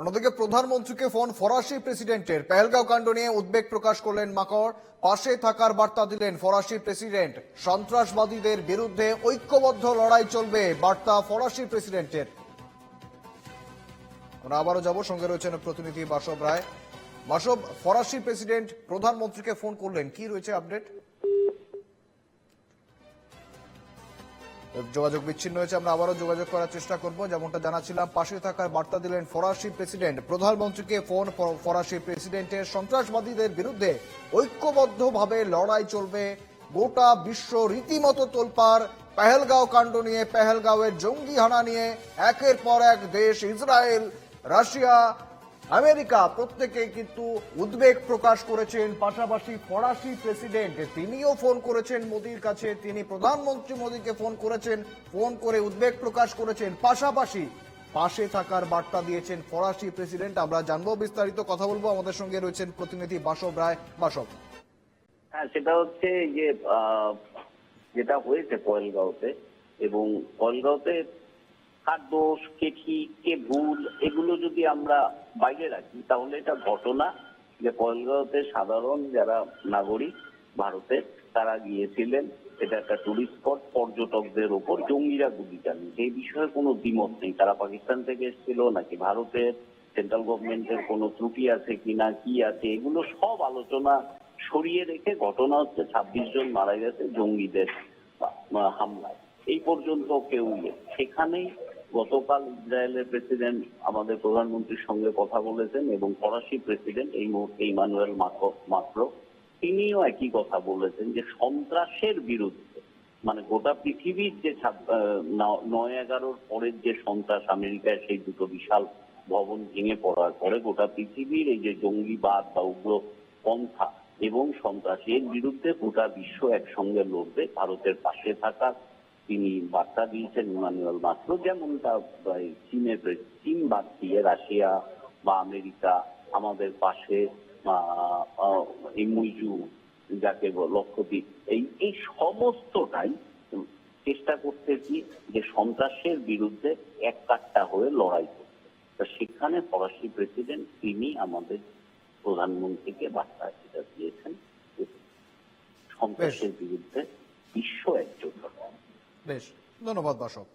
অন্যদিকে প্রধানমন্ত্রীকে ফোন ফরাসি প্রেসিডেন্টের। পেহেলগাঁও কাণ্ড নিয়ে উদ্বেগ প্রকাশ করলেন মাকর পাশে থাকার বার্তা দিলেন ফরাসি প্রেসিডেন্ট। সন্ত্রাসবাদীদের বিরুদ্ধে ঐক্যবদ্ধ লড়াই চলবে, বার্তা ফরাসি প্রেসিডেন্টের। আমরা আবারও যাব, সঙ্গে রয়েছেন প্রতিনিধি বাসব রায়। বাসব, ফরাসি প্রেসিডেন্ট প্রধানমন্ত্রীকে ফোন করলেন। কি রয়েছে আপডেট? যোগাযোগ বিচ্ছিন্ন হয়েছে। আমরা আবারও যোগাযোগ করার চেষ্টা করব। যেমনটা জানাচ্ছিলাম, পাশে থাকার বার্তা দিলেন ফরাসি প্রেসিডেন্ট। প্রধানমন্ত্রীকে ফোন ফরাসি প্রেসিডেন্টের সন্ত্রাসবাদীদের বিরুদ্ধে ঐক্যবদ্ধভাবে লড়াই চলবে। গোটা বিশ্ব রীতিমতো তোলপার পেহেলগাঁও কাণ্ড নিয়ে, পেহেলগাঁওয়ের জঙ্গি হানা নিয়ে, একের পর এক দেশ ইসরায়েল, রাশিয়া আমেরিকা প্রত্যেকে কিন্তু উদ্বেগ প্রকাশ করেছেন, পাশাপাশি ফরাসি প্রেসিডেন্ট তিনিও ফোন করেছেন মোদির কাছে, তিনি প্রধানমন্ত্রী মোদীকে ফোন করেছেন, ফোন করে উদ্বেগ প্রকাশ করেছেন, পাশাপাশি পাশে থাকার বার্তা দিয়েছেন ফরাসি প্রেসিডেন্ট। আমরা জানব বিস্তারিত কথা বলব, আমাদের সঙ্গে রয়েছেন প্রতিনিধি বাসব রায়। বাসব। হ্যাঁ সেটা হচ্ছে যে যেটা হয়েছে পয়েলগাঁওতে এবং পয়েলগাঁওতে কার দোষ কে ঠিক কে ভুল যদি আমরা বাইরে রাখি, তাহলে এটা ঘটনা যে পয়েলগাঁওতে সাধারণ যারা নাগরিক ভারতের তারা গিয়েছিলেন, এটা একটা টুরিস্ট স্পট পর্যটকদের ওপর জঙ্গিরা গুলি চালিয়েছে এই বিষয়ে কোনো দ্বিমত নেই। তারা পাকিস্তান থেকে এসেছিল, নাকি ভারতের সেন্ট্রাল গভর্নমেন্টের কোনো ত্রুটি আছে কিনা, কি আছে, এগুলো সব আলোচনা সরিয়ে রেখে ঘটনা হচ্ছে ছাব্বিশ জন মারা গেছে জঙ্গিদের হামলায়। এই পর্যন্ত কেউ। সেখানেই গতকাল ইসরায়েলের প্রেসিডেন্ট, আমাদের প্রধানমন্ত্রীর সঙ্গে কথা বলেছেন এবং ফরাসি প্রেসিডেন্ট এই মুহূর্তে ইমানুয়েল মাত্র তিনিও একই কথা বলেছেন যে সন্ত্রাসের বিরুদ্ধে মানে গোটা পৃথিবীর যে নয় এগারোর পরের যে সন্ত্রাস আমেরিকায় সেই দুটো বিশাল ভবন ভেঙে পড়ার পরে গোটা পৃথিবীর এই যে জঙ্গিবাদ বা উগ্র পন্থা এবং সন্ত্রাস এর বিরুদ্ধে গোটা বিশ্ব একসঙ্গে লড়বে, ভারতের পাশে থাকা তিনি বার্তা দিয়েছেন ইমানুয়েল মাত্র যেমনটা চীনের চীন বাদ দিয়ে রাশিয়া বা আমেরিকা আমাদের পাশে মুইজু যাকে লক্ষদ্বীপ এই এই সমস্তটাই চেষ্টা করতেছি যে সন্ত্রাসের বিরুদ্ধে এক কাট্টা হয়ে লড়াই করতে। সেখানে ফরাসি প্রেসিডেন্ট তিনি আমাদের প্রধানমন্ত্রীকে বার্তা এটা দিয়েছেন সন্ত্রাসের বিরুদ্ধে বিশ্ব একজোট বেশ ধন্যবাদ বাসব